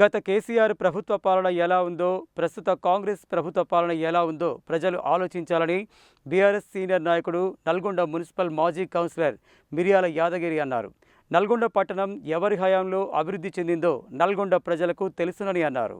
గత కేసీఆర్ ప్రభుత్వ పాలన ఎలా ఉందో ప్రస్తుత కాంగ్రెస్ ప్రభుత్వ పాలన ఎలా ఉందో ప్రజలు ఆలోచించాలని బీఆర్ఎస్ సీనియర్ నాయకుడు నల్గొండ మున్సిపల్ మాజీ కౌన్సిలర్ మిరియాల యాదగిరి అన్నారు. నల్గొండ పట్టణం ఎవరి హయాంలో అభివృద్ధి చెందిందో నల్గొండ ప్రజలకు తెలుసునని అన్నారు.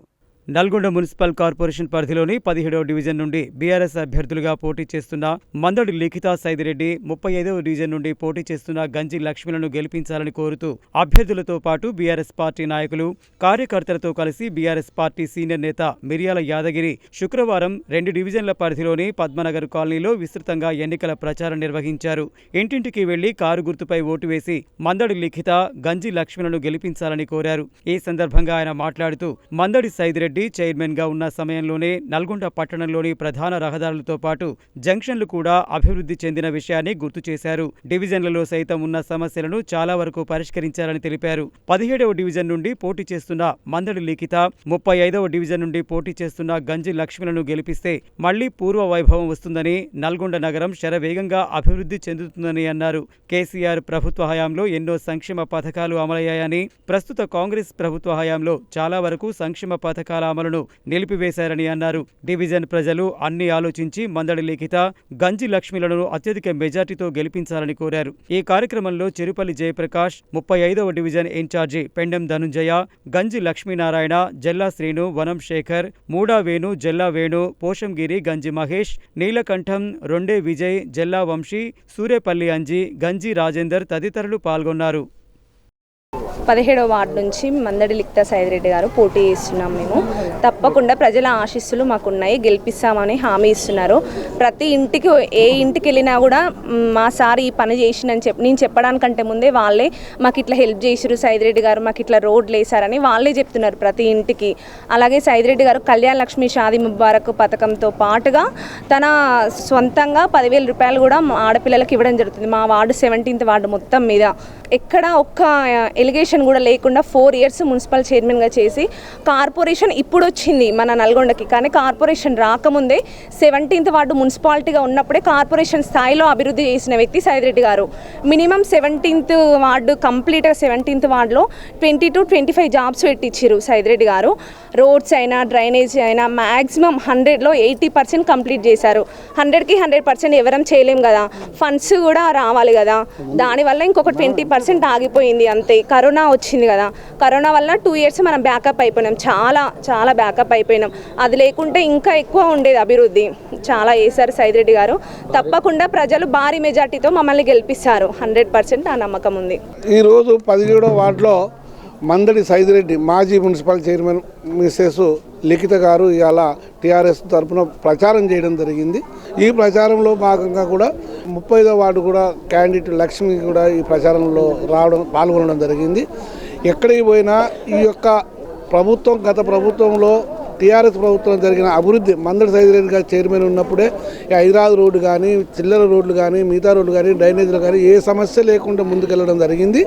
నల్గొండ మున్సిపల్ కార్పొరేషన్ పరిధిలోని పదిహేడవ డివిజన్ నుండి బీఆర్ఎస్ అభ్యర్థులుగా పోటీ చేస్తున్న మందడి లిఖితా సైదిరెడ్డి ముప్పై ఐదవ డివిజన్ నుండి పోటీ చేస్తున్న గంజి లక్ష్మిలను గెలిపించాలని కోరుతూ అభ్యర్థులతో పాటు బీఆర్ఎస్ పార్టీ నాయకులు కార్యకర్తలతో కలిసి బీఆర్ఎస్ పార్టీ సీనియర్ నేత మిరియాల యాదగిరి శుక్రవారం రెండు డివిజన్ల పరిధిలోని పద్మనగర్ కాలనీలో విస్తృతంగా ఎన్నికల ప్రచారం నిర్వహించారు. ఇంటింటికి వెళ్ళి కారు గుర్తుపై ఓటు వేసి మందడి లిఖిత గంజి లక్ష్మిలను గెలిపించాలని కోరారు. ఈ సందర్భంగా ఆయన మాట్లాడుతూ మందడి సైదిరెడ్డి రెడ్డి చైర్మన్గా ఉన్న సమయంలోనే నల్గొండ పట్టణంలోని ప్రధాన రహదారులతో పాటు జంక్షన్లు కూడా అభివృద్ధి చెందిన విషయాన్ని గుర్తు చేశారు. డివిజన్లలో సైతం ఉన్న సమస్యలను చాలా వరకు పరిష్కరించారని తెలిపారు. పదిహేడవ డివిజన్ నుండి పోటీ చేస్తున్న మందడి లిఖిత ముప్పై ఐదవ డివిజన్ నుండి పోటీ చేస్తున్న గంజి లక్ష్మిలను గెలిపిస్తే మళ్ళీ పూర్వ వైభవం వస్తుందని నల్గొండ నగరం శరవేగంగా అభివృద్ధి చెందుతుందని అన్నారు. కేసీఆర్ ప్రభుత్వ హయాంలో ఎన్నో సంక్షేమ పథకాలు అమలయ్యాయని ప్రస్తుత కాంగ్రెస్ ప్రభుత్వ హయాంలో చాలా వరకు సంక్షేమ పథకాల అమలును నిలిపివేశారని అన్నారు. డివిజన్ ప్రజలు అన్ని ఆలోచించి మందడి లిఖిత గంజి లక్ష్మిలను అత్యధిక మెజార్టీతో గెలిపించాలని కోరారు. ఈ కార్యక్రమంలో చెరుపల్లి జయప్రకాష్ ముప్పై ఐదవ డివిజన్ ఇన్ఛార్జి పెండెం ధనుంజయ గంజి లక్ష్మీనారాయణ జల్లా శ్రీను వనం శేఖర్ మూడా వేణు జల్లా వేణు పోషంగిరి గంజి మహేష్ నీలకంఠం రొండే విజయ్ జల్లా వంశీ సూరేపల్లి అంజి గంజి రాజేందర్ తదితరులు పాల్గొన్నారు. పదిహేడవ వార్డు నుంచి మందడి లిక్తా సైదిరెడ్డి గారు పోటీ చేస్తున్నాం మేము. తప్పకుండా ప్రజల ఆశీస్సులు మాకున్నాయి. గెలిపిస్తామని హామీ ఇస్తున్నారు. ప్రతి ఇంటికి ఏ ఇంటికి వెళ్ళినా కూడా మా సార్ ఈ పని చేసిందని చెప్పి నేను చెప్పడానికంటే ముందే వాళ్ళే మాకు ఇట్లా హెల్ప్ చేసిరు సైదిరెడ్డి గారు మాకు ఇట్లా రోడ్లు వేశారని వాళ్ళే చెప్తున్నారు ప్రతి ఇంటికి. అలాగే సైదిరెడ్డి గారు కళ్యాణ లక్ష్మి షాది ముబారక్ పథకంతో పాటుగా తన సొంతంగా పదివేల రూపాయలు కూడా ఆడపిల్లలకి ఇవ్వడం జరుగుతుంది. మా వార్డు సెవెంటీన్త్ వార్డు మొత్తం మీద. ఎక్కడ ఒక్క ఎలిగేషన్ కూడా లేకుండా ఫోర్ ఇయర్స్ మున్సిపల్ చైర్మన్గా చేసి కార్పొరేషన్ ఇప్పుడు వచ్చింది మన నల్గొండకి. కానీ కార్పొరేషన్ రాకముందే సెవెంటీన్త్ వార్డు మున్సిపాలిటీగా ఉన్నప్పుడే కార్పొరేషన్ స్థాయిలో అభివృద్ధి చేసిన వ్యక్తి సైదిరెడ్డి గారు. మినిమం సెవెంటీన్త్ వార్డు కంప్లీట్గా సెవెంటీన్త్ వార్డులో twenty two twenty five jobs పెట్టించారు సైదిరెడ్డి గారు. రోడ్స్ అయినా డ్రైనేజ్ అయినా మ్యాక్సిమం హండ్రెడ్లో ఎయిటీ పర్సెంట్ కంప్లీట్ చేశారు. హండ్రెడ్కి హండ్రెడ్ పర్సెంట్ ఎవరం చేయలేం కదా. ఫండ్స్ కూడా రావాలి కదా. దానివల్ల ఇంకొక ట్వంటీ పర్సెంట్ ఆగిపోయింది అంతే. కరోనా వచ్చింది కదా. కరోనా వల్ల టూ ఇయర్స్ మనం బ్యాకప్ అయిపోయినాం. చాలా చాలా బ్యాకప్ అయిపోయినాం. అది లేకుంటే ఇంకా ఎక్కువ ఉండేది అభివృద్ధి. చాలా వేశారు సైదిరెడ్డి గారు. తప్పకుండా ప్రజలు భారీ మెజార్టీతో మమ్మల్ని గెలిపిస్తారు. హండ్రెడ్ పర్సెంట్ ఆ నమ్మకం ఉంది. ఈరోజు పదిహేడో వార్డులో మందడి సైదిరెడ్డి మాజీ మున్సిపల్ చైర్మన్ మిస్సెస్ లిఖిత గారు ఇవాళ టీఆర్ఎస్ తరఫున ప్రచారం చేయడం జరిగింది. ఈ ప్రచారంలో భాగంగా కూడా ముప్పై ఐదో వార్డు కూడా క్యాండిడేట్ లక్ష్మి కూడా ఈ ప్రచారంలో రావడం పాల్గొనడం జరిగింది. ఎక్కడికి పోయినా ఈ యొక్క ప్రభుత్వం గత ప్రభుత్వంలో టీఆర్ఎస్ ప్రభుత్వం జరిగిన అభివృద్ధి మందడి సైదిరెడ్డి గారు చైర్మన్ ఉన్నప్పుడే హైదరాబాద్ రోడ్డు కానీ చిల్లర రోడ్లు కానీ మిగతా రోడ్లు కానీ డ్రైనేజీలు కానీ ఏ సమస్య లేకుండా ముందుకెళ్ళడం జరిగింది.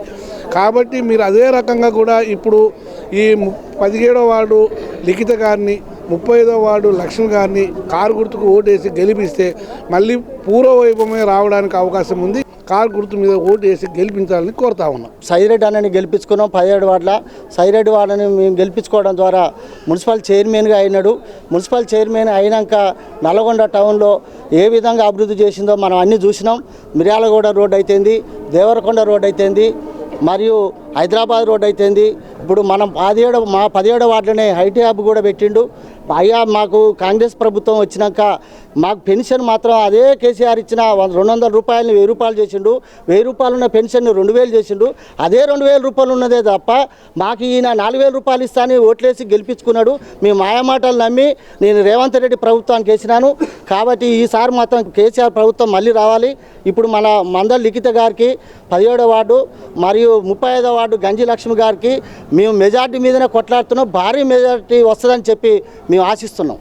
కాబట్టి మీరు అదే రకంగా కూడా ఇప్పుడు ఈ పదిహేడో వార్డు లిఖిత గారిని ముప్పై ఐదో వార్డు లక్ష్మణ్ గారిని కారు గుర్తుకు ఓటేసి గెలిపిస్తే మళ్ళీ పూర్వవైభవమే రావడానికి అవకాశం ఉంది. కారు గుర్తు మీద ఓటు వేసి గెలిపించాలని కోరుతా ఉన్నాం. సైరెడ్ అన్నని గెలిపించుకున్నాం పదిహేడు వార్డుల. సైరెడ్ వార్డుని మేము గెలిపించుకోవడం ద్వారా మున్సిపల్ చైర్మన్గా అయినాడు. మున్సిపల్ చైర్మన్ అయినాక నల్గొండ టౌన్లో ఏ విధంగా అభివృద్ధి చేసిందో మనం అన్నీ చూసినాం. మిర్యాలగూడ రోడ్ అయితేంది దేవరకొండ రోడ్ అయితేంది మరియు హైదరాబాద్ రోడ్ అయితేంది ఇప్పుడు మనం పదిహేడు మా పదిహేడు వార్డులోనే ఐటీ హబ్ కూడా పెట్టిండు. అయ్యా మాకు కాంగ్రెస్ ప్రభుత్వం వచ్చినాక మాకు పెన్షన్ మాత్రం అదే కేసీఆర్ ఇచ్చిన వంద- రెండు వందల రూపాయలని వెయ్యి రూపాయలు చేసిండు. వెయ్యి రూపాయలు ఉన్న పెన్షన్ రెండు వేలు చేసిండు. అదే రెండు వేల రూపాయలు ఉన్నదే తప్ప మాకు ఈయన నాలుగు వేల రూపాయలు ఇస్తాని ఓట్లేసి గెలిపించుకున్నాడు. మీ మాయమాటలు నమ్మి నేను రేవంత్ రెడ్డి ప్రభుత్వానికి వేసినాను. కాబట్టి ఈసారి మాత్రం కేసీఆర్ ప్రభుత్వం మళ్ళీ రావాలి. ఇప్పుడు మన మందల్ లిఖిత గారికి పదిహేడో వార్డు మరియు ముప్పై ఐదో వార్డు గంజి లక్ష్మి గారికి మేము మెజార్టీ మీదనే కొట్లాడుతున్నాం భారీ మెజార్టీ వస్తుందని చెప్పి మేము ఆశిస్తున్నాం.